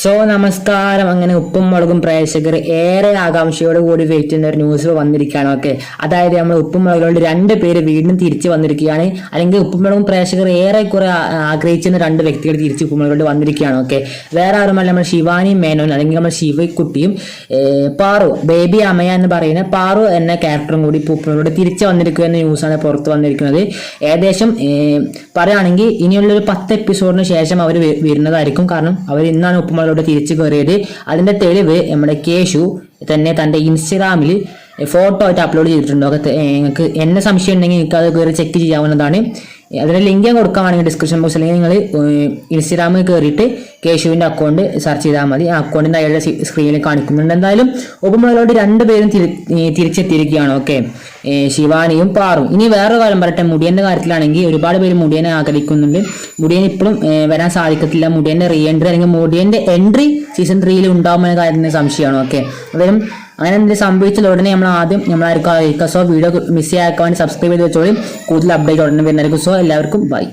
So നമസ്കാരം അങ്ങനെ ഉപ്പും മുളകും പ്രേക്ഷകർ ഏറെ ആകാംക്ഷയോട് കൂടി വെയിറ്റ് ചെയ്യുന്ന ഒരു ന്യൂസ് വന്നിരിക്കുകയാണ്. ഓക്കെ അതായത് നമ്മൾ ഉപ്പും മുളകുകൊണ്ട് രണ്ട് പേര് വീണ്ടും തിരിച്ചു വന്നിരിക്കുകയാണ്. അല്ലെങ്കിൽ ഉപ്പും മുളകും പ്രേക്ഷകർ ഏറെ കുറെ ആഗ്രഹിച്ചിരുന്ന രണ്ട് വ്യക്തികൾ തിരിച്ച് ഉപ്പും മുളകുകൊണ്ട് വന്നിരിക്കുകയാണ്. ഓക്കെ വേറെ ആരുമല്ല നമ്മൾ ശിവാനി മേനോൻ അല്ലെങ്കിൽ നമ്മൾ ശിവക്കുട്ടിയും പാറു ബേബി അമയ എന്ന് പറയുന്ന പാറു എന്ന ക്യാരക്ടറും കൂടി ഉപ്പുമുളകോട് തിരിച്ചു വന്നിരിക്കുക എന്ന ന്യൂസാണ് പുറത്ത് വന്നിരിക്കുന്നത്. ഏകദേശം പറയുകയാണെങ്കിൽ ഇനിയുള്ളൊരു പത്ത് എപ്പിസോഡിന് ശേഷം അവർ വരുന്നതായിരിക്കും. കാരണം അവർ ഇന്നാണ് ഉപ്പുമുളകോട് തിരിച്ചു കയറിയത്. അതിന്റെ തെളിവ് നമ്മുടെ കേശു തന്നെ തന്റെ ഇൻസ്റ്റഗ്രാമിൽ ഫോട്ടോ ആയിട്ട് അപ്ലോഡ് ചെയ്തിട്ടുണ്ട്. നിങ്ങൾക്ക് എന്നെ സംശയം ഉണ്ടെങ്കിൽ നിങ്ങൾക്ക് അത് കയറി ചെക്ക് ചെയ്യാവുന്നതാണ്. അതിന്റെ ലിങ്ക് ഞാൻ കൊടുക്കുകയാണെങ്കിൽ ഡിസ്ക്രിപ്ഷൻ ബോക്സ് അല്ലെങ്കിൽ നിങ്ങൾ ഇൻസ്റ്റഗ്രാമിൽ കയറിയിട്ട് കേശുവിന്റെ അക്കൗണ്ട് സെർച്ച് ചെയ്താൽ മതി. ആ അക്കൗണ്ടിന്റെ അയാളുടെ സ്ക്രീനിൽ കാണിക്കുന്നുണ്ട്. എന്തായാലും ഉപ്പുമുളകോട് രണ്ടുപേരും തിരി ഏ, തിരിച്ചെത്തിയിരിക്കുകയാണ്. ഓക്കെ ശിവാനിയും പാറും. ഇനി വേറെ കാര്യം പറയട്ടെ. മുടിയന്റെ കാര്യത്തിലാണെങ്കിൽ ഒരുപാട് പേര് മുടിയനെ ആഗ്രഹിക്കുന്നുണ്ട് മുടിയൻ ഇപ്പോഴും വരാൻ സാധിക്കത്തില്ല. മുടിയന്റെ റീ എൻട്രി അല്ലെങ്കിൽ മുടിയന്റെ എൻട്രി സീസൺ ത്രീയിൽ ഉണ്ടാകുമെന്ന കാര്യത്തിന് സംശയമാണ്. ഓക്കെ അതായത് അങ്ങനെ എന്തെങ്കിലും സംഭവിച്ചാൽ ഉടനെ നമ്മൾ ആദ്യം നമ്മളായിരിക്കും സോ വീഡിയോ മിസ് വേണ്ടി സബ്സ്ക്രൈബ് ചെയ്ത് വെച്ചോളി. കൂടുതൽ അപ്ഡേറ്റ് ഉടനെ വരുന്നതായിരിക്കും. സോ എല്ലാവർക്കും ബൈ